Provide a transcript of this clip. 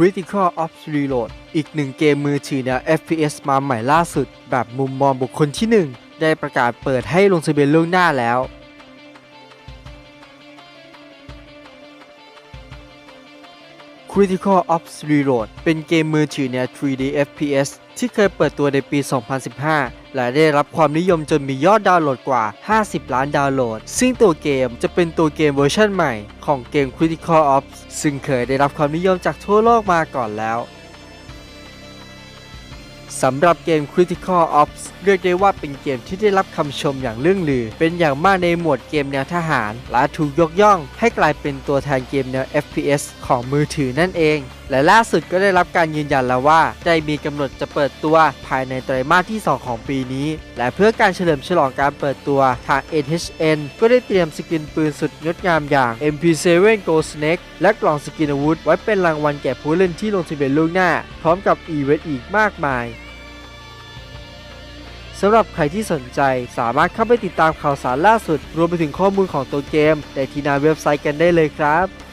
Critical Ops Reload อีกหนึ่งเกมมือถือแนว FPS มาใหม่ล่าสุด แบบมุมมองบุคคลที่ 1 ได้ประกาศเปิดให้ลงทะเบียนล่วงหน้าแล้ว Critical Ops Reload เป็นเกมมือถือแนว 3D FPS ที่เคยเปิดตัวในปี 2015 และได้รับความนิยมจนมียอดดาวน์โหลดกว่า 50 ล้านดาวน์โหลด ซึ่งตัวเกมจะเป็นตัวเกมเวอร์ชันใหม่ของเกม Critical Ops ซึ่งเคยได้รับความนิยมจากทั่วโลกมาก่อนแล้ว สำหรับเกม Critical Ops เรียกได้ว่าเป็นเกมที่ได้รับคำชมอย่างเรื่องลือ เป็นอย่างมากในหมวดเกมแนวทหาร และถูกยกย่อง ให้กลายเป็นตัวแทนเกมแนว FPS ของมือถือนั่นเอง และล่าสุดก็ได้รับการยืนยันแล้วว่า ได้มีกำหนดจะเปิดตัวภายในไตรมาสที่ 2 ของปีนี้ และเพื่อการเฉลิมฉลองการเปิดตัวทาง NHN ก็ได้เตรียมสกินปืนสุดงดงามอย่าง MP7 Go Snake และกล่องสกินอาวุธ ไว้เป็นรางวัลแก่ผู้เล่นที่ลงทะเบียนล่วงหน้า พร้อมกับอีเวนต์อีกมากมาย สำหรับใครที่สนใจสามารถเข้าไปติดตามข่าวสารล่าสุด รวมไปถึงข้อมูลของตัวเกม ได้ที่หน้าเว็บไซต์กันได้เลยครับ